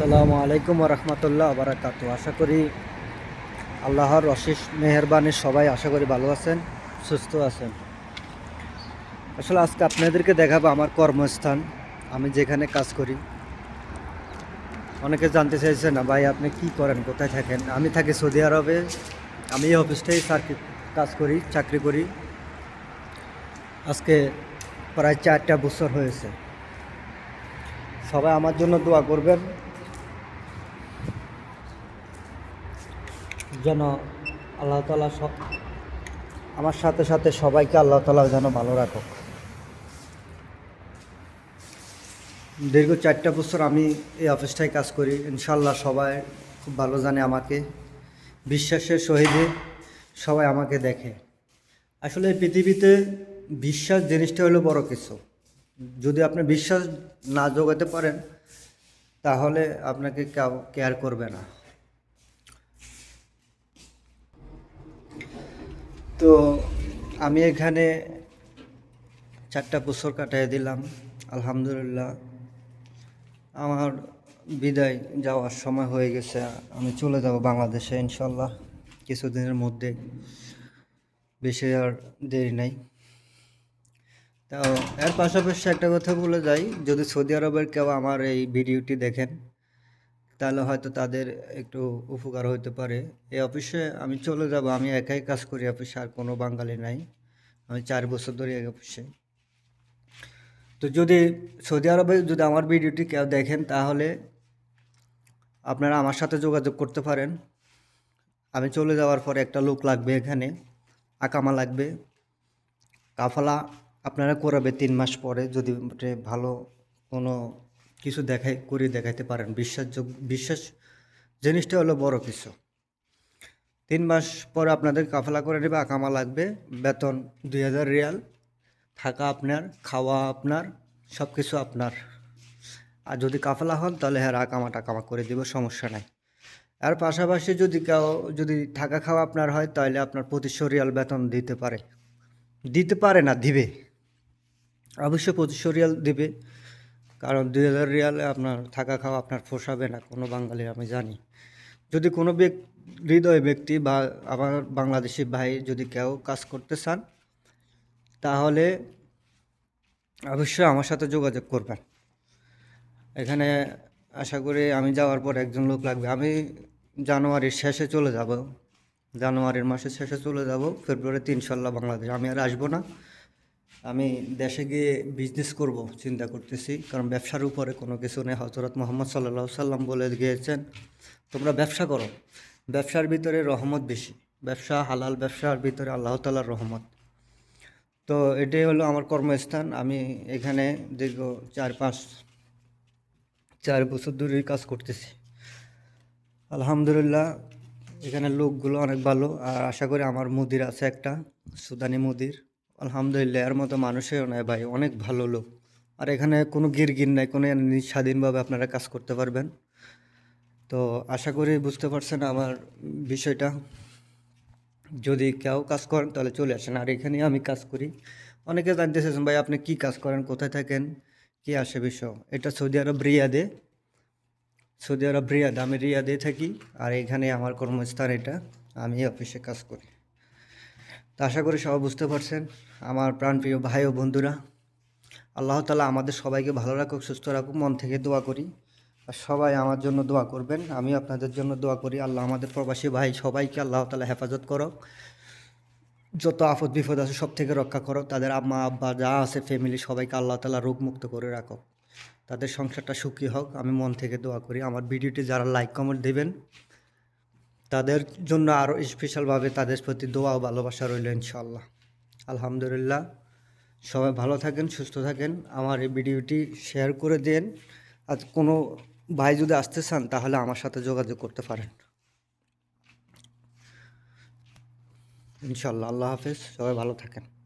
আসসালামু আলাইকুম রহমতুল্লাহ বারাকাতু আশা করি আল্লাহর অশেষ মেহরবানি সবাই আশা করি ভালো আছেন, সুস্থ আছেন। আসলে আজকে আপনাদেরকে দেখাবো আমার কর্মস্থান, আমি যেখানে কাজ করি। অনেকে জানতে চাইছে, না ভাই, আপনি কি করেন? কোথায় থাকেন? আমি থাকি সৌদি আরবে, আমি এই অফিসটাই কাজ করি, চাকরি করি। আজকে প্রায় চারটা বছর হয়েছে। সবাই আমার জন্য দোয়া করবেন যেন আল্লাহ তালা সব আমার সাথে সাথে সবাইকে আল্লাহ তালা যেন ভালো রাখুক। দীর্ঘ চারটা বছর আমি এই অফিসটায় কাজ করি। ইনশাল্লাহ সবাই খুব ভালো জানে আমাকে। বিশ্বাসের সহিতে সবাই আমাকে দেখে। আসলে এই পৃথিবীতে বিশ্বাস জিনিসটা হলো বড় কিছু। যদি আপনি বিশ্বাস না জোগাতে পারেন, তাহলে আপনাকে কেউ কেয়ার করবে না। তো আমি এখানে চারটা বছর কাটিয়ে দিলাম, আলহামদুলিল্লাহ। আমার বিদায় যাওয়ার সময় হয়ে গেছে, আমি চলে যাব বাংলাদেশে ইনশাল্লাহ কিছুদিনের মধ্যে। বেশি আর দেরি নাই। তো এর পাশাপাশি একটা কথা বলে যাই, যদি সৌদি আরবের কেউ আমার এই ভিডিওটি দেখেন তাহলে হয়তো তাদের একটু উপকার হতে পারে। এই অফিসে আমি চলে যাব, আমি একাই কাজ করি অফিসে, আর কোনো বাঙালি নাই। আমি চার বছর ধরে এই অফিসে। তো যদি সৌদি আরবে যদি আমার ভিডিওটি কেউ দেখেন, তাহলে আপনারা আমার সাথে যোগাযোগ করতে পারেন। আমি চলে যাওয়ার পরে একটা লোক লাগবে এখানে, আকামা লাগবে। কাফালা আপনারা করাবে তিন মাস পরে, যদি ভালো কোনো কিছু দেখাই, করে দেখাইতে পারেন। বিশ্বাসযোগ্য, বিশ্বাস জিনিসটা হলো বড় কিছু। তিন মাস পরে আপনাদের কাফালা করে নেবে, আকামা লাগবে, বেতন দুই হাজার রিয়াল, থাকা আপনার, খাওয়া আপনার সব কিছু আপনার। আর যদি কাফালা হন, তাহলে হ্যাঁ আকামা টাকামা করে দিব, সমস্যা নাই। আর পাশাপাশি যদি কেউ, যদি থাকা খাওয়া আপনার হয়, তাহলে আপনার পঁচিশশো রিয়াল বেতন দিতে পারে। দিতে পারে না, দিবে। অবশ্যই পঁচিশশো রিয়াল দিবে। কারণ দুই হাজার রিয়ালে আপনার থাকা খাওয়া আপনার পোষাবে না, কোনো বাঙালি আমি জানি। যদি কোনো হৃদয় ব্যক্তি বা আমার বাংলাদেশি ভাই যদি কেউ কাজ করতে চান, তাহলে অবশ্যই আমার সাথে যোগাযোগ করবেন। এখানে আশা করি আমি যাওয়ার পর একজন লোক লাগবে। আমি জানুয়ারির শেষে চলে যাব। জানুয়ারির মাসের শেষে চলে যাব, ফেব্রুয়ারিতে ইনশাল্লাহ বাংলাদেশ আমি আর আসব না। আমি দেশে গিয়ে বিজনেস করব চিন্তা করতেছি। কারণ ব্যবসার উপরে কোনো কিছু নেই। হজরত মোহাম্মদ সাল্লাহ সাল্লাম বলে গিয়েছেন, তোমরা ব্যবসা করো। ব্যবসার ভিতরে রহমত বেশি। ব্যবসা হালাল, ব্যবসার ভিতরে আল্লাহ তালার রহমত। তো এটাই হলো আমার কর্মস্থান। আমি এখানে দীর্ঘ চার পাঁচ, চার বছর ধরেই কাজ করতেছি। আলহামদুলিল্লাহ এখানে লোকগুলো অনেক ভালো। আর আশা করি আমার মুদির আছে একটা, সুদানি মুদির। আলহামদুলিল্লাহ, এর মতো মানুষেও নয় ভাই, অনেক ভালো লোক। আর এখানে কোনো গিরগির নাই, কোনো স্বাধীনভাবে আপনারা কাজ করতে পারবেন। তো আশা করি বুঝতে পারছেন আমার বিষয়টা। যদি কেউ কাজ করেন, তাহলে চলে আসেন। আর এখানে আমি কাজ করি। অনেকে জানতে চাইছেন ভাই, আপনি কি কাজ করেন, কোথায় থাকেন, কি আসে বিষয়? এটা সৌদি আরব রিয়াদে। সৌদি আরব রিয়াদ, আমি রিয়াদে থাকি। আর এখানে আমার কর্মস্থান এটা, আমি অফিসে কাজ করি। আশা করি সবাই বুঝতে পারছেন, আমার প্রাণপ্রিয় ভাই ও বন্ধুরা। আল্লাহ তালা আমাদের সবাইকে ভালো রাখুক, সুস্থ রাখুক, মন থেকে দোয়া করি। আর সবাই আমার জন্য দোয়া করবেন আমি আপনাদের জন্য দোয়া করি। আল্লাহ আমাদের প্রবাসী ভাই সবাইকে আল্লাহ তালা হেফাজত করো যত আফত বিপদ আছে সব থেকে রক্ষা করো তাদের আম্মা, আব্বা, যা আছে ফ্যামিলি সবাইকে আল্লাহ তালা রোগ মুক্ত করে রাখো তাদের সংসারটা সুখী হোক, আমি মন থেকে দোয়া করি। আমার ভিডিওটি যারা লাইক কমেন্ট দেবেন তাদের জন্য আরও স্পেশালভাবে তাদের প্রতি দোয়া ও ভালোবাসা রইল ইনশাল্লাহ আলহামদুলিল্লাহ। সবাই ভালো থাকেন, সুস্থ থাকেন। আমার এই ভিডিওটি শেয়ার করে দেন। আর কোনো ভাই যদি আসতে চান, তাহলে আমার সাথে যোগাযোগ করতে পারেন। ইনশাল্লাহ আল্লাহ হাফেজ। সবাই ভালো থাকেন।